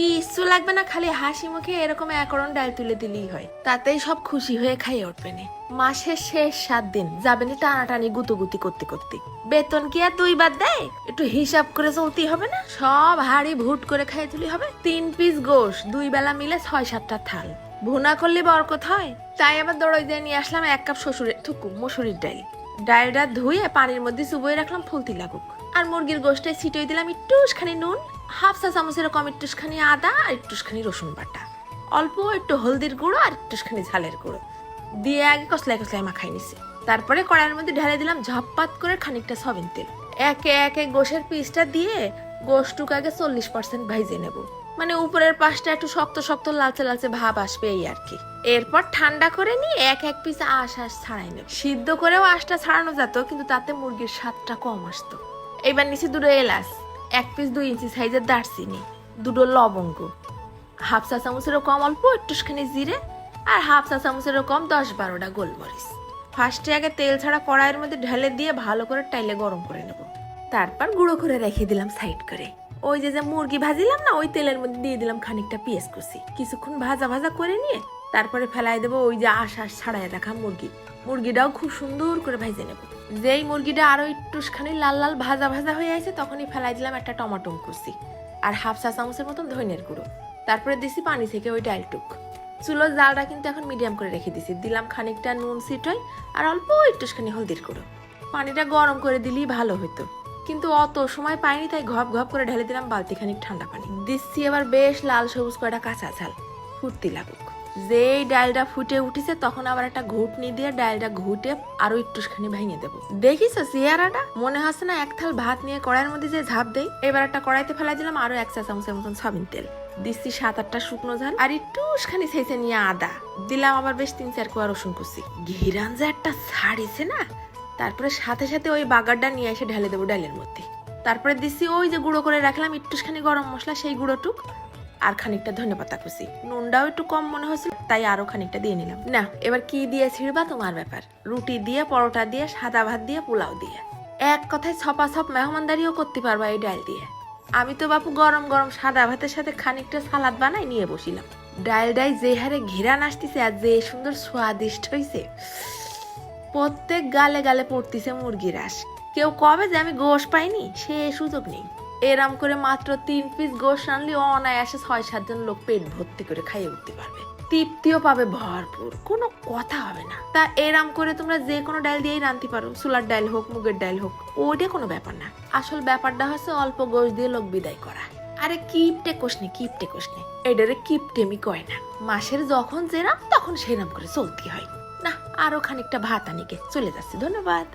কিচ্ছু লাগবে না, খালি হাসি মুখে এরকম একরণ ডাল তুলে দিলেই হয়। তাতেই সব খুশি হয়ে খাইয়ে উঠবে না। মাসের শেষ সাত দিন যাবেনি টানাটানি গুতুগুতি করতে করতে। বেতন কি আর দুই বাদ দেয় একটু হিসাব করে চলতেই হবে না? সব হাড়ি ভুট করে খাইয়ে তুলি হবে? তিন পিস গোশ, দুই বেলা মিলে ছয় সাতটা থাল। ভুনা করলে বরকত হয়? তাই আবার দড়ই দিয়ে নিয়ে আসলাম এক কাপ শ্বশুরের, থুকু, মসুরির ডাল। ডালটা ধুয়ে পানির মধ্যে চুবই রাখলাম, ফুলতি লাগুক। আর মুরগির গোষ্ঠে ছিটিয়ে দিলাম একটুখানি নুন। হাফ চা চামচের কম একটুখানি আদা আর একটুখানি রসুন বাটা। অল্প একটু হলদির গুঁড়ো আর একটুখানি ঝালের গুঁড়ো। দিয়ে আগে কসলাই কসলাই মাখাই নিছি। তারপরে কড়াইয়ের মধ্যে ঢেলে দিলাম ঝপপাত করে খানিকটা সবিন তেল। একে একে গোশের পিসটা দিয়ে গোশটুক আগে চল্লিশ পার্সেন্ট ভাইজে নেব। মানে উপরের পাশটা একটু শক্ত শক্ত লালচে লালচে ভাব আসবে এই আর কি। এরপর ঠান্ডা করে নিয়ে এক এক পিস আশ আশ ছাড়াই নেব। সিদ্ধ করেও আশটা ছাড়ানো যেত, কিন্তু তাতে মুরগির স্বাদটা কম আসতো। এবার নিচে দুটো এলাচ। এক পিস দুই ইঞ্চি সাইজের দারচিনি, দুটো লবঙ্গ। হাফ চা চামচেরও কম অল্প, একটুখানি জিরে আর হাফ চা চামচেরও কম দশ বারোটা গোলমরিচ। ফার্স্টে আগে তেল ছাড়া কড়াইয়ের মধ্যে ঢেলে দিয়ে ভালো করে টাইলে গরম করে নেব। তারপর গুঁড়ো করে রেখে দিলাম সাইড করে। ওই যে যে মুরগি ভাজিলাম না, ওই তেলের মধ্যে দিয়ে দিলাম খানিকটা পেঁয়াজ কুচি। কিছুক্ষণ ভাজা ভাজা করে নিয়ে তারপরে ফেলাই দেবো ওই যে আশ ছাড়াই রাখা মুরগি। মুরগিটাও খুব সুন্দর করে ভাজে নেব। যেই মুরগিটা আরও একটুখানি লাল লাল ভাজা ভাজা হয়ে আছে, তখনই ফেলাই দিলাম একটা টমেটো কুচি আর হাফ চা চামচের মতন ধনিয়ার গুঁড়ো। তারপরে দিছি পানি থেকে ওই ডালটুক। চুলোর জালটা কিন্তু এখন মিডিয়াম করে রেখে দিছি। দিলাম খানিকটা নুন সিটই আর অল্প একটুখানি হলদির গুঁড়ো। পানিটা গরম করে দিলেই ভালো হতো কিন্তু অত সময় পাইনি, তাই ঘপ ঘপ করে ঢেলে দিলাম বালতি খানিক ঠান্ডা পানি। দিচ্ছি এবার বেশ লাল সবুজ কয়টা কাঁচা ঝাল। ফুটতি লাগুক। যেই ডালটা ফুটে উঠেছে, তখন আবার একটা ঘুটনি দিয়ে ডালটা ঘুটে আরও একটুখানি ভেঙে দেবো। দেখিস চেয়ারাটা মনে হচ্ছে না এক থাল ভাত নিয়ে কড়াইয়ের মধ্যে যে ঝাঁপ দেই, এবার একটা কড়াইতে ফেলাই দিলাম আরও এক চা চামচের মতন সয়াবিন তেল। দিচ্ছি সাত আটটা শুকনো ঝাল আর একটুখানি ছেঁচে নিয়ে আদা। দিলাম আবার বেশ তিন চার কোয়া রসুন কুচি। ঘিরান যে একটা ছাড়িছে না, তারপরে সাথে সাথে ওই বাগারটা নিয়ে এসে ঢেলে দেবো ডালের মধ্যে। তারপরে দিচ্ছি ওই যে গুঁড়ো করে রাখলাম একটুখানি গরম মশলা, সেই গুঁড়োটুক। আর খানিকটা ধনে পাতা নুনটাও একটু কম মনে হয়েছিল, তাই আরও খানিকটা দিয়ে নিলাম। না, এবার কি দিয়ে ছিড়বা তোমার ব্যাপার? রুটি দিয়ে, পরোটা দিয়ে, সাদা ভাত দিয়ে, পোলাও দিয়ে। এক কথায় ছপা ছপ মেহমানদারিও করতে পারবা এই ডাল দিয়ে। আমি তো বাপু গরম গরম সাদা ভাতের সাথে খানিকটা সালাদ বানাই নিয়ে বসিলাম। ডালডাই যে হারে ঘেরান আসতেছে আর যে সুন্দর স্বাদিষ্ট হইছে, প্রত্যেক গালে গালে পড়তেছে মুরগির আস কেউ কবে যে আমি গোশ পাইনি, সে সুযোগ নেই। এরাম করে মাত্র তিন পিস গোশ আনলে অনায়াসে ছয়, সাতজন লোক পেট ভর্তি করে খাইয়ে উঠতে পারবে। তৃপ্তিও পাবে ভরপুর, কোনো কথা হবে না। তা এরাম করে তোমরা যে কোনো ডাল দিয়েই রাঁধতে পারো সোলার ডাল হোক, মুগের ডাল হোক, ওইটা কোনো ব্যাপার না। আসল ব্যাপারটা হচ্ছে অল্প গোশ দিয়ে লোক বিদায় করা। আরে কিপটে কোষনে কিপটে কোষনে এটারে কিপটেমি কয় না। মাসের যখন যেরাম, তখন সেরাম করে চলতে হয়। না, আরও খানিকটা ভাত আনিকে, চলে যাচ্ছে, ধন্যবাদ।